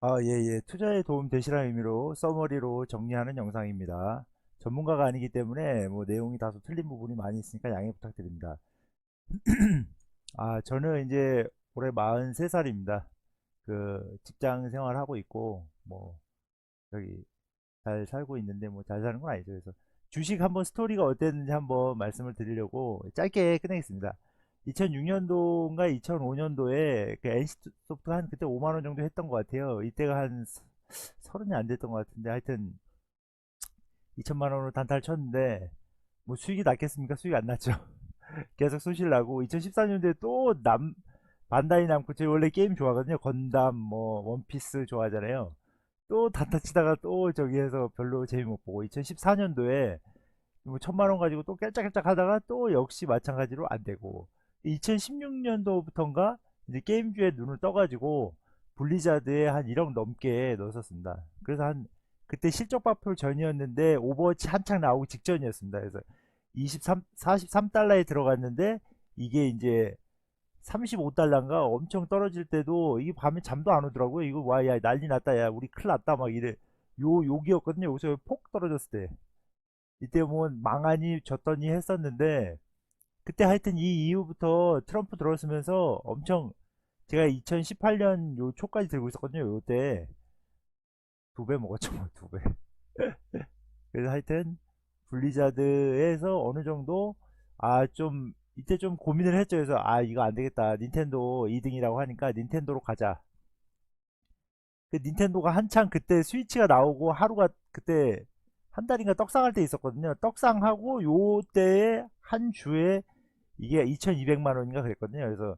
아, 예, 예. 투자에 도움 되시라는 의미로 서머리로 정리하는 영상입니다. 전문가가 아니기 때문에 뭐 내용이 다소 틀린 부분이 많이 있으니까 양해 부탁드립니다. 아, 저는 이제 올해 43살입니다. 그 직장 생활하고 있고 뭐 저기 잘 살고 있는데 뭐 잘 사는 건 아니죠. 그래서 주식 한번 스토리가 어땠는지 한번 말씀을 드리려고 짧게 끝내겠습니다. 2006년도인가 2005년도에 그 NC소프트가 한 그때 5만 원 정도 했던 것 같아요. 이때가 한 서른이 안 됐던 것 같은데 하여튼 2천만 원으로 단타를 쳤는데 뭐 수익이 났겠습니까? 수익이 안 났죠. 계속 손실 나고 2014년도에 또 남 반다이 남고 제가 원래 게임 좋아하거든요. 건담 뭐 원피스 좋아하잖아요. 또 단타 치다가 또 저기에서 별로 재미 못 보고 2014년도에 뭐 천만 원 가지고 또 깔짝깔짝 하다가 또 역시 마찬가지로 안 되고 2016년도부터인가 이제 게임주에 눈을 떠가지고 블리자드에 한 1억 넘게 넣었었습니다. 그래서 한 그때 실적 발표 전이었는데 오버워치 한창 나오기 직전이었습니다. 그래서 23 43달러에 들어갔는데 이게 이제 35달러인가 엄청 떨어질 때도 이게 밤에 잠도 안 오더라고요. 이거 와 야 난리 났다 야 우리 큰일 났다 막 이래 요 욕이었거든요. 여기서 폭 떨어졌을 때 이때 뭐 망하니 졌더니 했었는데 그때 하여튼 이 이후부터 트럼프 들어서면서 엄청 제가 2018년 요 초까지 들고 있었거든요. 요때 두 배 먹었죠, 뭐 두 배. 그래서 하여튼 블리자드에서 어느 정도 아 좀 이때 좀 고민을 했죠. 그래서 아 이거 안 되겠다. 닌텐도 2등이라고 하니까 닌텐도로 가자. 그 닌텐도가 한창 그때 스위치가 나오고 하루가 그때 한 달인가 떡상할 때 있었거든요. 떡상하고 요 때에 한 주에 이게 2200만 원인가 그랬거든요. 그래서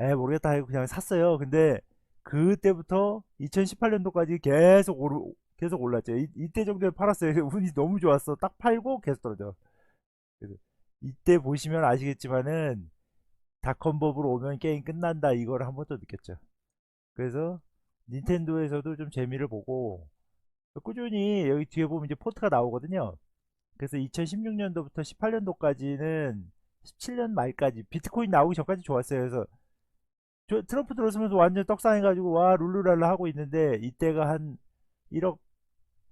에 모르겠다 하고 그냥 샀어요. 근데 그때부터 2018년도까지 계속 오르 계속 올랐죠. 이, 이때 정도에 팔았어요. 운이 너무 좋았어. 딱 팔고 계속 떨어져. 이때 보시면 아시겠지만은 닷컴법으로 오면 게임 끝난다 이걸 한 번 더 느꼈죠. 그래서 닌텐도에서도 좀 재미를 보고 꾸준히 여기 뒤에 보면 이제 포트가 나오거든요. 그래서 2016년도부터 18년도까지는 17년 말까지 비트코인 나오기 전까지 좋았어요. 그래서 저- 트럼프 들어서면서 완전 떡상해가지고 와 룰루랄라 하고 있는데 이때가 한 1억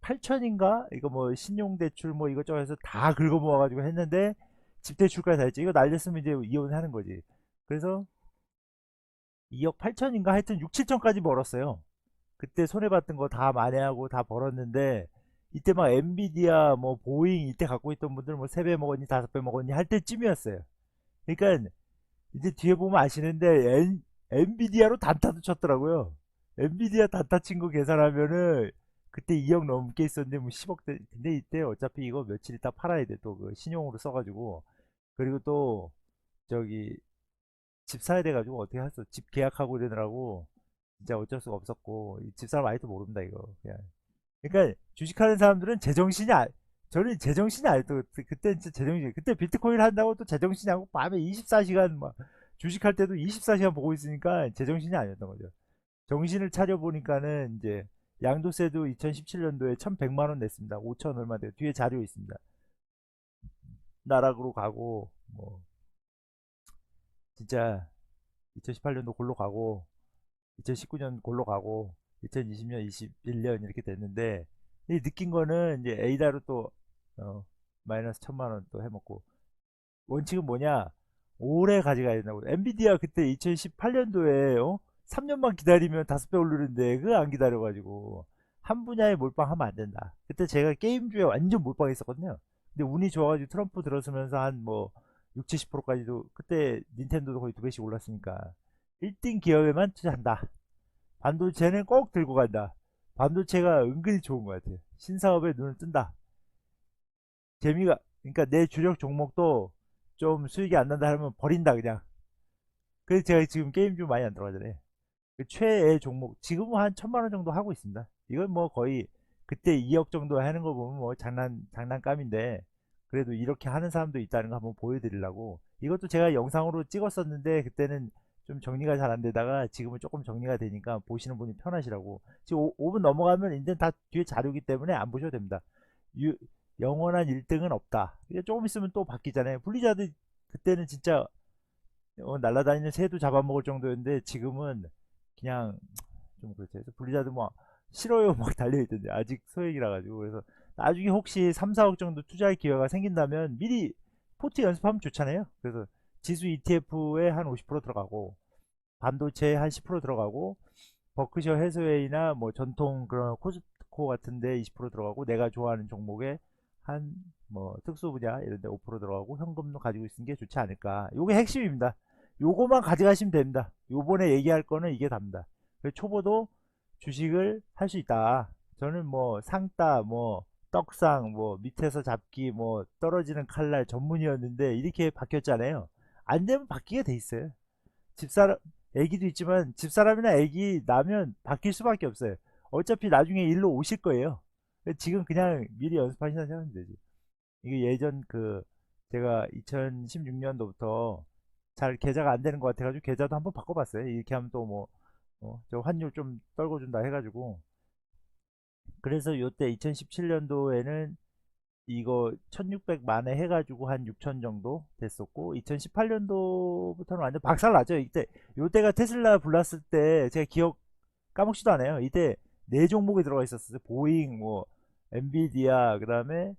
8천인가 이거 뭐 신용대출 뭐 이것저것 해서 다 긁어 모아가지고 했는데 집대출까지 다 했죠. 이거 날렸으면 이제 이혼하는 거지. 그래서 2억 8천인가 하여튼 6, 7천까지 벌었어요. 그때 손해봤던 거 다 만회하고 다 벌었는데 이때 막 엔비디아 뭐 보잉 이때 갖고 있던 분들 뭐 3배 먹었니 5배 먹었니 할 때쯤이었어요. 그러니까 이제 뒤에 보면 아시는데 엔, 엔비디아로 단타도 쳤더라고요. 엔비디아 단타 친 거 계산하면은 그때 2억 넘게 있었는데 뭐 10억 대 근데 이때 어차피 이거 며칠 있다 팔아야 돼. 또 그 신용으로 써가지고. 그리고 또 저기 집 사야 돼가지고 어떻게 했어? 집 계약하고 이러느라고 진짜 어쩔 수가 없었고. 이 집사람 아직도 모릅니다 이거. 그냥 그러니까 주식하는 사람들은 제정신이 아 저는 제정신이 아직도 그때 진짜 제정신 그때 비트코인 한다고 또 제정신이 아니고 밤에 24시간 막 주식할 때도 24시간 보고 있으니까 제정신이 아니었던 거죠. 정신을 차려 보니까는 이제 양도세도 2017년도에 1100만 원 냈습니다. 5천 얼마 돼요. 뒤에 자료 있습니다. 나락으로 가고 뭐 진짜 2018년도 골로 가고 2019년 골로 가고 2020년 21년 이렇게 됐는데 이 느낀 거는 이제 에이다로 또 어, 마이너스 천만 원 또 해먹고. 원칙은 뭐냐? 오래 가져가야 된다고. 엔비디아 그때 2018년도에 어? 3년만 기다리면 다섯 배 오르는데 그거 안 기다려가지고 한 분야에 몰빵하면 안 된다. 그때 제가 게임주에 완전 몰빵했었거든요. 근데 운이 좋아가지고 트럼프 들어서면서 한 뭐 6, 70%까지도 그때 닌텐도도 거의 두 배씩 올랐으니까 1등 기업에만 투자한다 반도체는 꼭 들고 간다. 반도체가 은근히 좋은 것 같아요. 신사업에 눈을 뜬다. 재미가, 그러니까 내 주력 종목도 좀 수익이 안 난다 하면 버린다, 그냥. 그래서 제가 지금 게임 좀 많이 안 들어가잖아요. 그 최애 종목, 지금은 한 천만 원 정도 하고 있습니다. 이건 뭐 거의 그때 2억 정도 하는 거 보면 뭐 장난, 장난감인데, 그래도 이렇게 하는 사람도 있다는 거 한번 보여드리려고. 이것도 제가 영상으로 찍었었는데, 그때는 좀 정리가 잘 안 되다가 지금은 조금 정리가 되니까 보시는 분이 편하시라고. 지금 5, 분 넘어가면 이제 다 뒤에 자료기 때문에 안 보셔도 됩니다. 유, 영원한 1등은 없다. 이게 조금 있으면 또 바뀌잖아요. 블리자드 그때는 진짜 어, 날아다니는 새도 잡아먹을 정도였는데 지금은 그냥 좀 그렇죠. 그래서 블리자드 뭐 싫어요. 막 달려있던데 아직 소액이라 가지고. 그래서 나중에 혹시 3, 4억 정도 투자할 기회가 생긴다면 미리 포트 연습하면 좋잖아요. 그래서 지수 ETF에 한 50% 들어가고 반도체에 한 10% 들어가고 버크셔 해서웨이나 뭐 전통 그런 코스트코 같은데 20% 들어가고 내가 좋아하는 종목에 한 뭐 특수 분야 이런 데 5% 들어가고 현금도 가지고 있는 게 좋지 않을까. 요게 핵심입니다. 요거만 가져가시면 됩니다. 요번에 얘기할 거는 이게 답니다. 초보도 주식을 할 수 있다. 저는 뭐 상따, 뭐 떡상, 뭐 밑에서 잡기, 뭐 떨어지는 칼날 전문이었는데 이렇게 바뀌었잖아요. 안 되면 바뀌게 돼 있어요. 집사람, 애기도 있지만 집사람이나 애기 나면 바뀔 수밖에 없어요. 어차피 나중에 일로 오실 거예요. 지금 그냥 미리 연습하시나 생각하면 되지. 이게 예전 그 제가 2016년도부터 잘 계좌가 안 되는 것 같아가지고 계좌도 한번 바꿔봤어요. 이렇게 하면 또 뭐, 어, 저 환율 좀 떨궈준다 해가지고. 그래서 요때 2017년도에는 이거 1600만에 해가지고 한6000 정도 됐었고 2018년도부터는 완전 박살나죠. 이때 요때가 테슬라 불났을 때 제가 기억 까먹지도 않아요. 이때 네 종목이 들어가 있었어요. 보잉, 뭐 엔비디아, 그 다음에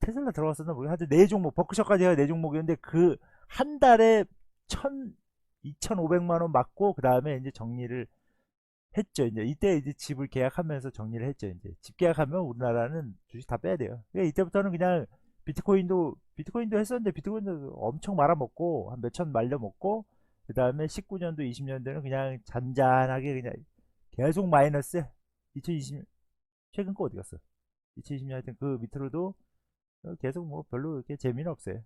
테슬라 들어갔었나 모르겠 하여튼 네 종목, 버크셔까지 해가 네 종목이었는데 그 한 달에 천, 2,500만 원 맞고 그 다음에 이제 정리를 했죠. 이제 이때 이제 집을 계약하면서 정리를 했죠. 이제 집 계약하면 우리나라는 주식 다 빼야 돼요. 그러니까 이때부터는 그냥 비트코인도 비트코인도 했었는데 비트코인도 엄청 말아먹고 한 몇천 말려먹고 그 다음에 19년도 20년도는 그냥 잔잔하게 그냥 계속 마이너스 2020 최근 거 어디 갔어? 2020년 하여튼 그 밑으로도 계속 뭐 별로 이렇게 재미는 없어요.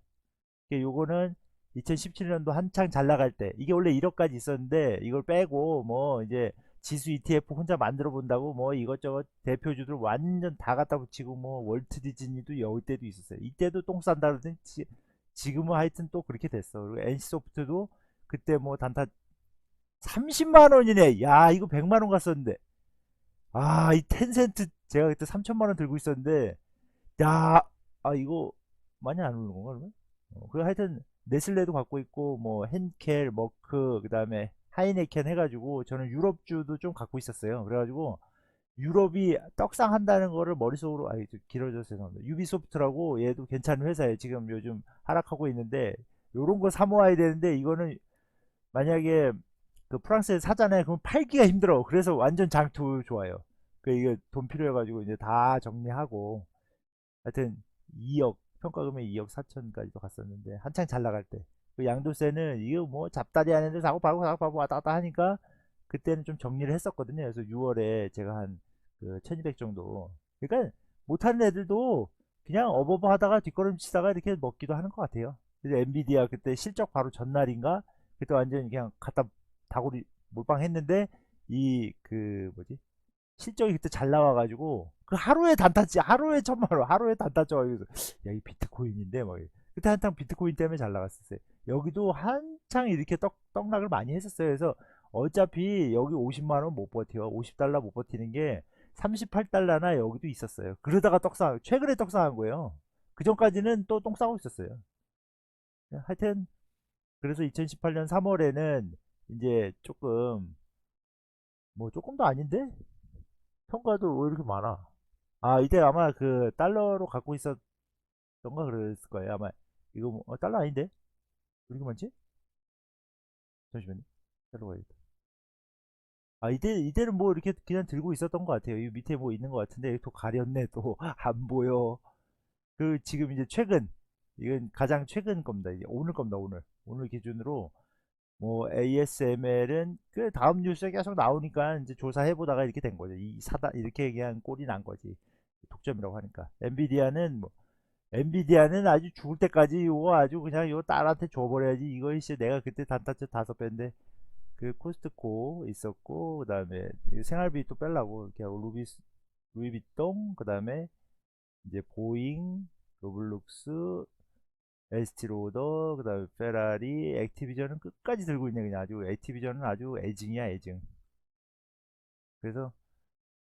그러니까 요거는 2017년도 한창 잘 나갈 때 이게 원래 1억까지 있었는데 이걸 빼고 뭐 이제 지수 ETF 혼자 만들어 본다고 뭐 이것저것 대표주들 완전 다 갖다 붙이고 뭐 월트 디즈니도 여울 때도 있었어요. 이때도 똥 싼다 그러더니 지, 지금은 하여튼 또 그렇게 됐어. 그리고 NC소프트도 그때 뭐 단타 30만 원이네. 야 이거 100만 원 갔었는데. 아 이 텐센트 제가 그때 3천만 원 들고 있었는데 야 아 이거 많이 안 오르는 건가 그러면? 어, 그 하여튼 네슬레도 갖고 있고 뭐 henkel, 머크 그 다음에 하이네켄 해가지고 저는 유럽주도 좀 갖고 있었어요. 그래가지고 유럽이 떡상 한다는 거를 머릿속으로 아 길어져서 죄송합니다. 유비소프트라고 얘도 괜찮은 회사예요. 지금 요즘 하락하고 있는데 요런 거 사모아야 되는데 이거는 만약에 그 프랑스에 사잖아요. 그럼 팔기가 힘들어. 그래서 완전 장투 좋아요. 그 이게 돈 필요해가지고 이제 다 정리하고 하여튼 2억 평가금액 2억 4천까지도 갔었는데 한창 잘 나갈 때. 그 양도세는 이거 뭐 잡다리 하는데 사고 파고 사고 파고 왔다 갔다 하니까 그때는 좀 정리를 했었거든요. 그래서 6월에 제가 한 그 1200 정도. 그러니까 못하는 애들도 그냥 어버버 하다가 뒷걸음 치다가 이렇게 먹기도 하는 것 같아요. 그래서 엔비디아 그때 실적 바로 전날인가 그때 완전 그냥 갖다 다구리 몰빵했는데 이 그 뭐지 실적이 그때 잘 나와가지고 그 하루에 단타치 하루에 천만 원 하루에 단타쳐 야이 비트코인인데 뭐 그때 한창 비트코인 때문에 잘 나갔었어요. 여기도 한창 이렇게 떡, 떡락을 많이 했었어요. 그래서 어차피 여기 50만 원 못 버텨. 50달러 못 버티는 게 38달러나 여기도 있었어요. 그러다가 떡상 최근에 떡상한 거예요. 그 전까지는 또 똥 싸고 있었어요. 하여튼 그래서 2018년 3월에는 이제 조금 뭐 조금도 아닌데 평가도 왜 이렇게 많아? 아 이때 아마 그 달러로 갖고 있었던가 그랬을 거예요. 아마 이거 뭐, 어, 달러 아닌데? 왜 이렇게 많지? 잠시만요. 달러 가야겠다. 아 이때 이때는 뭐 이렇게 그냥 들고 있었던 것 같아요. 이 밑에 뭐 있는 것 같은데 또 가렸네 또 안 보여. 그 지금 이제 최근 이건 가장 최근 겁니다. 이제 오늘 겁니다. 오늘 오늘 기준으로 뭐 ASML은 그 다음 뉴스에 계속 나오니까 이제 조사해 보다가 이렇게 된 거죠. 이 사다 이렇게 얘기한 꼴이 난 거지. 독점이라고 하니까. 엔비디아는 뭐 엔비디아는 아주 죽을 때까지 이거 아주 그냥 이거 딸한테 줘버려야지. 이거 이제 내가 그때 단타치 다섯 배인데 그 코스트코 있었고 그 다음에 생활비 또 빼려고 이렇게 하고 루비 루이비통 그 다음에 이제 보잉 로블록스 에스티로더 그 다음에 페라리 액티비전은 끝까지 들고 있네 그냥 아주 액티비전은 아주 애증이야 애증 그래서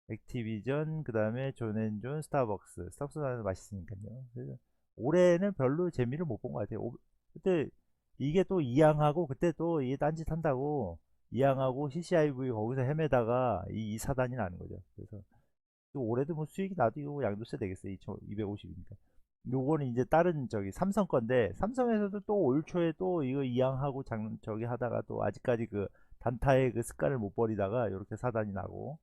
액티비전 그 다음에 존앤존 스타벅스 스타벅스는 맛있으니까요 그래서 올해는 별로 재미를 못 본 것 같아요 오, 그때 이게 또 이양하고 그때 또 이게 딴짓 한다고 이양하고 CCIV 거기서 헤매다가 이, 이 사단이 나는 거죠. 그래서 또 올해도 뭐 수익이 나도 이거 양도세 되겠어요. 250이니까. 요거는 이제 다른 저기 삼성 건데 삼성에서도 또 올 초에 또 이거 이양하고 장 저기 하다가 또 아직까지 그 단타의 그 습관을 못 버리다가 이렇게 사단이 나고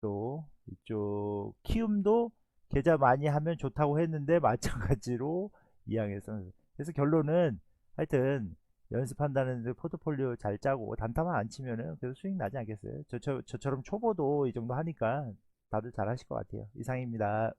또 이쪽 키움도 계좌 많이 하면 좋다고 했는데 마찬가지로 이양해서 그래서 결론은 하여튼 연습한다는 데 포트폴리오 잘 짜고 단타만 안 치면은 그래도 수익 나지 않겠어요? 저, 저, 저처럼 초보도 이 정도 하니까 다들 잘 하실 것 같아요. 이상입니다.